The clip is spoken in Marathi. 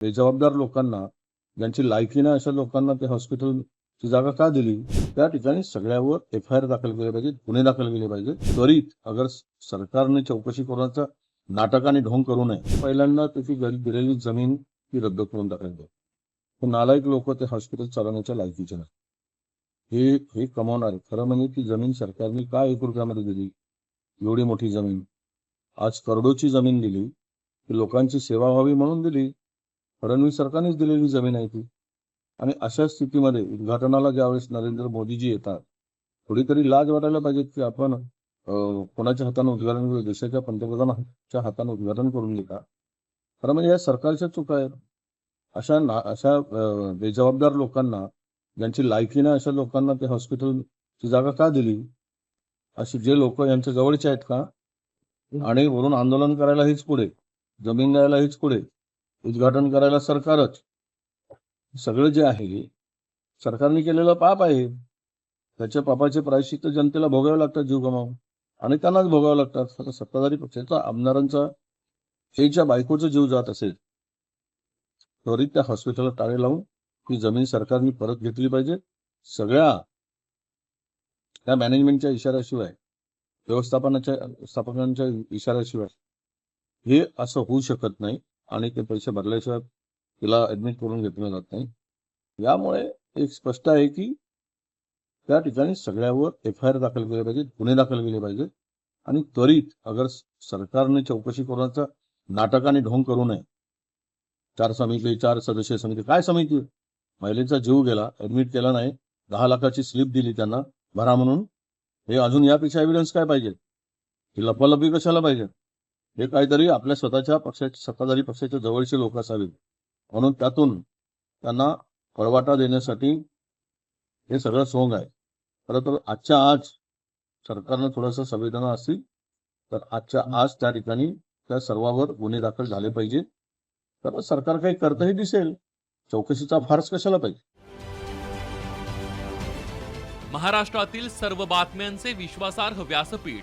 बेजबाबदार लोकांना ज्यांची लायकी नाही अशा लोकांना ते हॉस्पिटलची जागा का दिली? त्या ठिकाणी सगळ्यावर एफ आय आर दाखल केले पाहिजे गुन्हे दाखल केले पाहिजे. त्वरित अगर सरकारने चौकशी करण्याचा नाटक आणि ढोंग करू नये पहिल्यांदा त्याची दिलेली जमीन ती रद्द करून टाकायची पण नालायक लोक ते हॉस्पिटल चालवण्याच्या लायकीचे नाही हे हे कमावणार खरं म्हणजे ती जमीन सरकारने का एक रुपयामध्ये दिली? एवढी मोठी जमीन. आज करोडोची जमीन दिली ती लोकांची सेवा व्हावी म्हणून दिली फडणवीस सरकारनेच दिलेली जमीन आहे ती. आणि अशा स्थितीमध्ये उद्घाटनाला ज्यावेळेस नरेंद्र मोदीजी येतात थोडी तरी लाज वाटायला पाहिजे की आपण कोणाच्या हाताने उद्घाटन करू देशाच्या पंतप्रधानाच्या हाताने उद्घाटन करून घेता. खरं म्हणजे या सरकारच्या चुका आहेत. अशा ना अशा बेजबाबदार लोकांना ज्यांची लायकी नाही अशा लोकांना ते हॉस्पिटलची जागा का दिली? अशी जे लोक यांच्या जवळचे आहेत का? आणि वरून आंदोलन करायला हेच पुढे जमीन द्यायला हेच पुढे. उद्घाटन करायला सरकारच. सगळं जे आहे सरकारने केलेलं पाप आहे. त्याच्या पापाचे प्रायश्चित्त जनतेला भोगावे लागतात जीव गमावून. आणि त्यांनाच भोगावं लागतात. फक्त सत्ताधारी पक्षाचा आमदारांचा हे ज्या बायकोचा जीव जात असेल त्वरित त्या हॉस्पिटलला टाळे लावून ती जमीन सरकारने परत घेतली पाहिजे. सगळ्या त्या मॅनेजमेंटच्या इशाऱ्याशिवाय व्यवस्थापनाच्या स्थापकांच्या इशाऱ्याशिवाय हे असं होऊ शकत नाही. आणि ते पैसे भरल्याशिवाय तिला ऍडमिट करून घेतलं जात नाही. यामुळे एक स्पष्ट आहे की त्या ठिकाणी सगळ्यावर एफ आय आर दाखल केले पाहिजे गुन्हे दाखल केले पाहिजेत. आणि त्वरित अगर सरकारने चौकशी करण्याचा नाटकाने ढोंग करू नये चार समिती चार सदस्य समिती काय समिती? महिलेचा जीव गेला ऍडमिट केला नाही दहा लाखाची स्लिप दिली त्यांना भरा म्हणून. हे अजून यापेक्षा एव्हिडन्स काय पाहिजे? ही लपालपी कशाला पाहिजे? हे काहीतरी आपल्या स्वतःच्या पक्षाच्या सत्ताधारी पक्षाच्या जवळचे लोक असावेत. म्हणून त्यातून त्यांना पळवाटा देण्यासाठी हे सगळं सोंग आहे. खरं तर आजच्या आज सरकारनं थोडंसं संवेदना असतील तर आजच्या आज त्या ठिकाणी त्या सर्वावर गुन्हे दाखल झाले पाहिजे. तर सरकार काही करतही दिसेल. चौकशीचा फारच कशाला पाहिजे? महाराष्ट्रातील सर्व बातम्यांचे विश्वासार्ह व्यासपीठ.